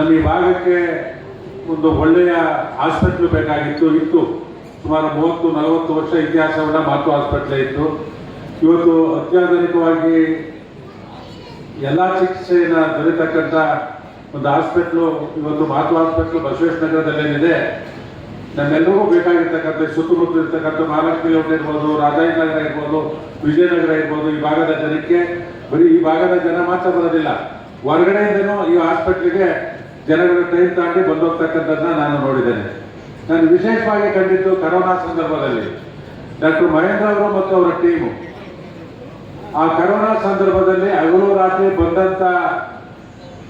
ಈ ಭಾಗಕ್ಕೆ ಒಂದು ಒಳ್ಳೆಯ ಹಾಸ್ಪಿಟ್ಲ್ ಬೇಕಾಗಿತ್ತು. ಇತ್ತು. ಸುಮಾರು ಮೂವತ್ತು, ನಲವತ್ತು ವರ್ಷ ಇತಿಹಾಸವುಳ್ಳ ಮಾತು ಹಾಸ್ಪಿಟ್ಲೇ ಇತ್ತು. ಇವತ್ತು ಅತ್ಯಾಧುನಿಕವಾಗಿ ಎಲ್ಲ ಚಿಕಿತ್ಸೆಯನ್ನು ದೊರೆತಕ್ಕಂಥ ಒಂದು ಹಾಸ್ಪಿಟ್ಲು, ಇವತ್ತು ಮಾತು ಹಾಸ್ಪಿಟ್ಲು ಬಸವೇಶ್ವರ ನಗರದಲ್ಲೇನಿದೆ. ನಮ್ಮೆಲ್ಲರಿಗೂ ಬೇಕಾಗಿರ್ತಕ್ಕಂಥ ಸುತ್ತಮುತ್ತ ಇರ್ತಕ್ಕಂಥ ಮಹಾಲಕ್ಷ್ಮಿ ಇರ್ಬೋದು ರಾಜಾಜಿನಗರ ಇರ್ಬೋದು, ವಿಜಯನಗರ ಇರ್ಬೋದು, ಈ ಭಾಗದ ಜನಕ್ಕೆ, ಬರೀ ಈ ಭಾಗದ ಜನ ಮಾತ್ರ ಬರೋದಿಲ್ಲ. ಹೊರಗಡೆಯಿಂದನೂ ಈ ಹಾಸ್ಪಿಟ್ಲಿಗೆ ಜನಗಳ ಟೈಮ್ ತಾಂಡಿ ಬಂದೋಗ್ತಕ್ಕಂಥದ್ದನ್ನ ನಾನು ನೋಡಿದ್ದೇನೆ. ನಾನು ವಿಶೇಷವಾಗಿ ಕಂಡಿದ್ದು ಕರೋನಾ ಸಂದರ್ಭದಲ್ಲಿ. ಡಾಕ್ಟರ್ ಮಹೇಂದ್ರ ಅವರು ಮತ್ತು ಅವರ ಟೀಮು ಆ ಕರೋನಾ ಸಂದರ್ಭದಲ್ಲಿ ಹಗಲು ರಾತ್ರಿ ಬಂದಂತ,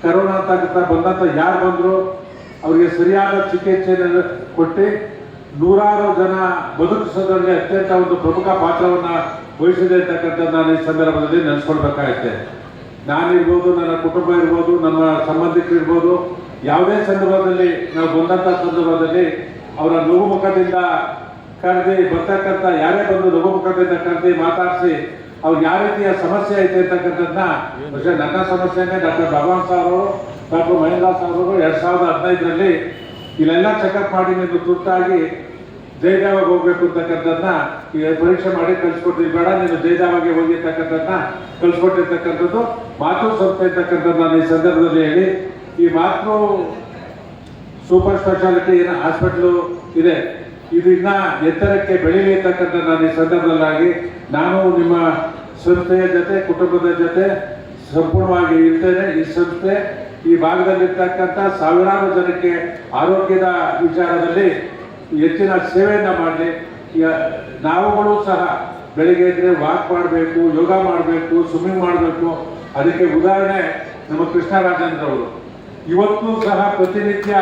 ಕರೋನಾ ಅಂತ ಬಂದಂತ ಯಾರು ಬಂದ್ರು, ಅವರಿಗೆ ಸರಿಯಾದ ಚಿಕಿತ್ಸೆಯನ್ನು ಕೊಟ್ಟು ನೂರಾರು ಜನ ಬದುಕಿಸೋದ್ರಲ್ಲಿ ಅತ್ಯಂತ ಒಂದು ಪ್ರಮುಖ ಪಾತ್ರವನ್ನ ವಹಿಸಿದೆ ಅಂತಕ್ಕಂಥದ್ದು ನಾನು ಈ ಸಂದರ್ಭದಲ್ಲಿ ನೆನೆಸ್ಕೊಳ್ಬೇಕಾಗತ್ತೆ. ನಾನಿರ್ಬೋದು, ನನ್ನ ಕುಟುಂಬ ಇರ್ಬೋದು, ನನ್ನ ಸಂಬಂಧಿಕರು ಇರ್ಬೋದು ಯಾವುದೇ ಸಂದರ್ಭದಲ್ಲಿ ನಾವು ಬಂದಂಥ ಸಂದರ್ಭದಲ್ಲಿ ಅವರ ನೋವು ಮುಖದಿಂದ ಕರೆದಿ ಬರ್ತಕ್ಕಂಥ ಯಾರೇ ಬಂದು ನೋವು ಮುಖದಿಂದ ಕರೆದಿ ಮಾತಾಡಿಸಿ ಅವ್ರಿಗೆ ಯಾವ ರೀತಿಯ ಸಮಸ್ಯೆ ಐತೆ ಅಂತಕ್ಕಂಥದ್ದನ್ನ ನನ್ನ ಸಮಸ್ಯೆನೇ ಡಾಕ್ಟರ್ ಭಗವಾನ್ ಸಾರ್ ಅವರು, ಡಾಕ್ಟರ್ ಮಹೇಂದ್ರ ಸಾರ್ ಅವರು ಎರಡು ಸಾವಿರದ ಹದಿನೈದರಲ್ಲಿ ಇಲ್ಲೆಲ್ಲ ಚೆಕಪ್ ಮಾಡಿ ನೀವು ತುರ್ತಾಗಿ ಜೈದಾವಾಗ ಹೋಗ್ಬೇಕು ಅಂತಕ್ಕಂಥದ್ದನ್ನ ಈಗ ಪರೀಕ್ಷೆ ಮಾಡಿ ಕಳಿಸ್ಕೊಟ್ಟಿದ್ ಬೇಡ, ನೀನು ಜಯದಾವಾಗೆ ಹೋಗಿ ಅಂತಕ್ಕಂಥದ್ದನ್ನ ಕಳಿಸ್ಕೊಟ್ಟಿರ್ತಕ್ಕಂಥದ್ದು ಮಾತೃ ಸಂಸ್ಥೆ ಇರ್ತಕ್ಕಂಥದ್ದು ನಾನು ಈ ಸಂದರ್ಭದಲ್ಲಿ ಹೇಳಿ ಈ ಮಾತ್ರ ಸೂಪರ್ ಸ್ಪೆಷಾಲಿಟಿ ಏನು ಹಾಸ್ಪಿಟ್ಲು ಇದೆ. ಇದು ಇನ್ನ ಎತ್ತರಕ್ಕೆ ಬೆಳೀಲಿ ಅಂತಕ್ಕಂಥ ನಾನು ಈ ಸಂದರ್ಭದಲ್ಲಾಗಿ ನಾನು ನಿಮ್ಮ ಸಂಸ್ಥೆಯ ಜೊತೆ, ಕುಟುಂಬದ ಜೊತೆ ಸಂಪೂರ್ಣವಾಗಿ ಇರ್ತೇನೆ ಈ ಸಂಸ್ಥೆ ಈ ಭಾಗದಲ್ಲಿರ್ತಕ್ಕಂಥ ಸಾವಿರಾರು ಜನಕ್ಕೆ ಆರೋಗ್ಯದ ವಿಚಾರದಲ್ಲಿ ಹೆಚ್ಚಿನ ಸೇವೆಯನ್ನು ಮಾಡಲಿ. ನಾವುಗಳು ಸಹ ಬೆಳಿಗ್ಗೆ ಇದ್ರೆ ವಾಕ್ ಮಾಡಬೇಕು, ಯೋಗ ಮಾಡಬೇಕು, ಸ್ವಿಮ್ಮಿಂಗ್ ಮಾಡಬೇಕು. ಅದಕ್ಕೆ ಉದಾಹರಣೆ ನಮ್ಮ ಕೃಷ್ಣರಾಜೇಂದ್ರ ಅವರು ಇವತ್ತು ಸಹ ಪ್ರತಿನಿತ್ಯ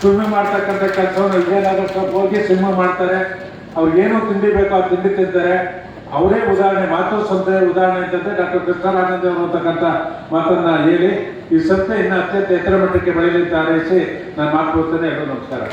ಸ್ವಿಮ್ಮಿಂಗ್ ಮಾಡ್ತಕ್ಕಂಥ ಕೆಲಸವನ್ನು ವಿಜಯನಗರ ಹೋಗಿ ಸ್ವಿಮ್ಮಿಂಗ್ ಮಾಡ್ತಾರೆ. ಅವ್ರಿಗೇನು ತಿಂಡಿ ಬೇಕೋ ಆ ತಿಂಡಿ ತಿಂತಾರೆ. ಅವರೇ ಉದಾಹರಣೆ, ಮಾತು ಸಂತೆಯ ಉದಾಹರಣೆ ಅಂತಂದರೆ ಡಾಕ್ಟರ್ ಕೃಷ್ಣರಾಜೇಂದ್ರ ಅವರು ಅಂತಕ್ಕಂಥ ಮಾತನ್ನ ಹೇಳಿ ಈ ಸಂತೆ ಇನ್ನು ಅತ್ಯಂತ ಎತ್ತರ ಮಟ್ಟಕ್ಕೆ ಬೆಳೆಯಲಿದ್ದಾರೆ ನಾನು ಮಾತು ಎಲ್ಲರೂ ನಮಸ್ಕಾರ.